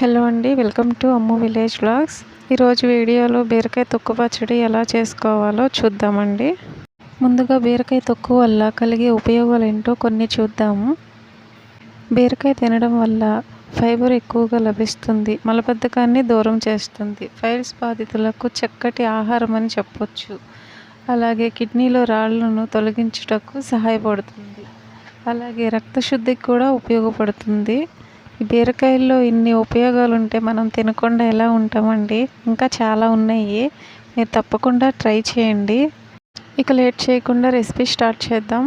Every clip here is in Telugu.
హలో అండి welcome to Ammu village vlogs ఈరోజు వీడియోలో బీరకాయ తొక్కు పచ్చడి ఎలా చేసుకోవాలో చూద్దామండి. ముందుగా బీరకాయ తొక్కు వల్ల కలిగే ఉపయోగాలు ఏంటో కొన్ని చూద్దాము. బీరకాయ తినడం వల్ల ఫైబర్ ఎక్కువగా లభిస్తుంది మలబద్ధకాన్ని దూరం చేస్తుంది ఫైల్స్ బాధితులకు చక్కటి ఆహారం అని చెప్పొచ్చు. అలాగే కిడ్నీలో రాళ్ళను తొలగించుటకు సహాయపడుతుంది. అలాగే రక్తశుద్ధికి కూడా ఉపయోగపడుతుంది. బీరకాయల్లో ఇన్ని ఉపయోగాలు ఉంటే మనం తినకుండా ఎలా ఉంటామండి? ఇంకా చాలా ఉన్నాయి. మీరు తప్పకుండా ట్రై చేయండి. ఇక లేట్ చేయకుండా రెసిపీ స్టార్ట్ చేద్దాం.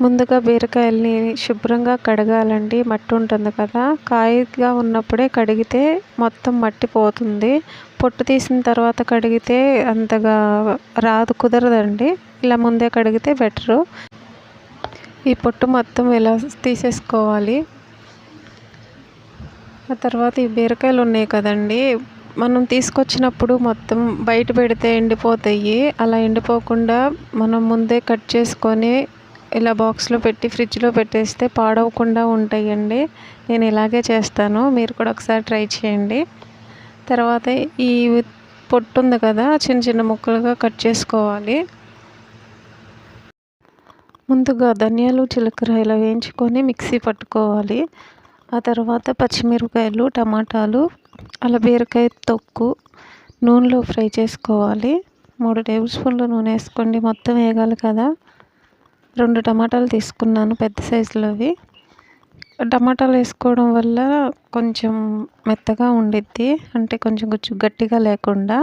ముందుగా బీరకాయల్ని శుభ్రంగా కడగాలండి. మట్టి ఉంటుంది కదా. కాయగా ఉన్నప్పుడే కడిగితే మొత్తం మట్టి పోతుంది. పొట్టు తీసిన తర్వాత కడిగితే అంతగా రాదు కుదరదండి. ఇలా ముందే కడిగితే బెటరు. ఈ పొట్టు మొత్తం ఇలా తీసేసుకోవాలి? ఆ తర్వాత ఈ బీరకాయలు ఉన్నాయి కదండి. మనం తీసుకొచ్చినప్పుడు మొత్తం బయట పెడితే ఎండిపోతాయి. అలా ఎండిపోకుండా మనం ముందే కట్ చేసుకొని ఇలా బాక్స్లో పెట్టి ఫ్రిడ్జ్లో పెట్టేస్తే పాడవకుండా ఉంటాయండి. నేను ఇలాగే చేస్తాను. మీరు కూడా ఒకసారి ట్రై చేయండి. తర్వాత ఈ పొట్టు ఉంది కదా చిన్న చిన్న ముక్కలుగా కట్ చేసుకోవాలి. ముందుగా ధనియాలు జీలకర్ర ఇలా వేయించుకొని మిక్సీ పట్టుకోవాలి. ఆ తర్వాత పచ్చిమిరపకాయలు టమాటాలు అలా బీరకాయ తొక్కు నూనెలో ఫ్రై చేసుకోవాలి. మూడు టేబుల్ స్పూన్లు నూనె వేసుకోండి. మొత్తం వేగాలి కదా. రెండు టమాటాలు తీసుకున్నాను పెద్ద సైజులోవి టమాటాలు వేసుకోవడం వల్ల కొంచెం మెత్తగా ఉండిద్ది. అంటే కొంచెం కొంచెం గట్టిగా లేకుండా.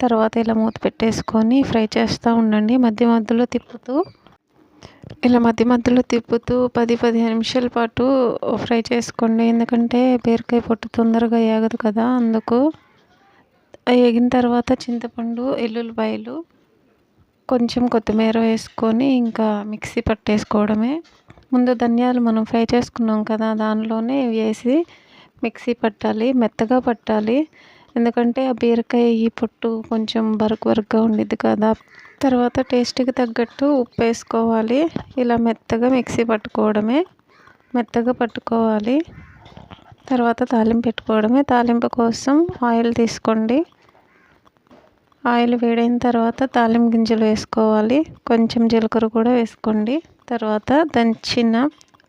తర్వాత ఇలా మూత పెట్టేసుకొని ఫ్రై చేస్తూ ఉండండి. మధ్య మధ్యలో తిప్పుతూ ఇలా మధ్య మధ్యలో తిప్పుతూ పది పదిహేను నిమిషాల పాటు ఫ్రై చేసుకోండి. ఎందుకంటే బీరకాయ పొట్టు తొందరగా ఏగదు కదా అందుకు వేగిన తర్వాత చింతపండు ఎల్లుల్లిపాయలు కొంచెం కొత్తిమీర వేసుకొని ఇంకా మిక్సీ పట్టేసుకోవడమే. ముందు ధనియాలు మనం ఫ్రై చేసుకున్నాం కదా దానిలోనే వేసి మిక్సీ పట్టాలి మెత్తగా పట్టాలి. ఎందుకంటే ఆ బీరకాయ ఈ పొట్టు కొంచెం బరుకు బరుకుగా ఉండిద్ది కదా. తర్వాత టేస్ట్కి తగ్గట్టు ఉప్పు వేసుకోవాలి. ఇలా మెత్తగా మిక్సీ పట్టుకోవడమే. మెత్తగా పట్టుకోవాలి. తర్వాత తాలింపు పెట్టుకోవడమే. తాలింపు కోసం ఆయిల్ తీసుకోండి. ఆయిల్ వేడైన తర్వాత తాలింపు గింజలు వేసుకోవాలి. కొంచెం జీలకర్ర కూడా వేసుకోండి. తర్వాత దంచిన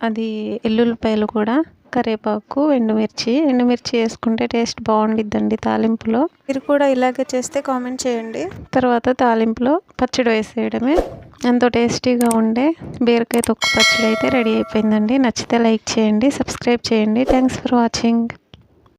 అది ఎల్లుల్లిపాయలు కూడా కరివేపాకు ఎండుమిర్చి. ఎండుమిర్చి వేసుకుంటే టేస్ట్ బాగుండిద్దండి తాలింపులో. మీరు కూడా ఇలాగే చేస్తే కామెంట్ చేయండి. తర్వాత తాలింపులో పచ్చడి వేసేయడమే. ఎంతో టేస్టీగా ఉండే బీరకాయ తొక్కు పచ్చడి అయితే రెడీ అయిపోయిందండి. నచ్చితే లైక్ చేయండి సబ్స్క్రైబ్ చేయండి. Thanks for watching.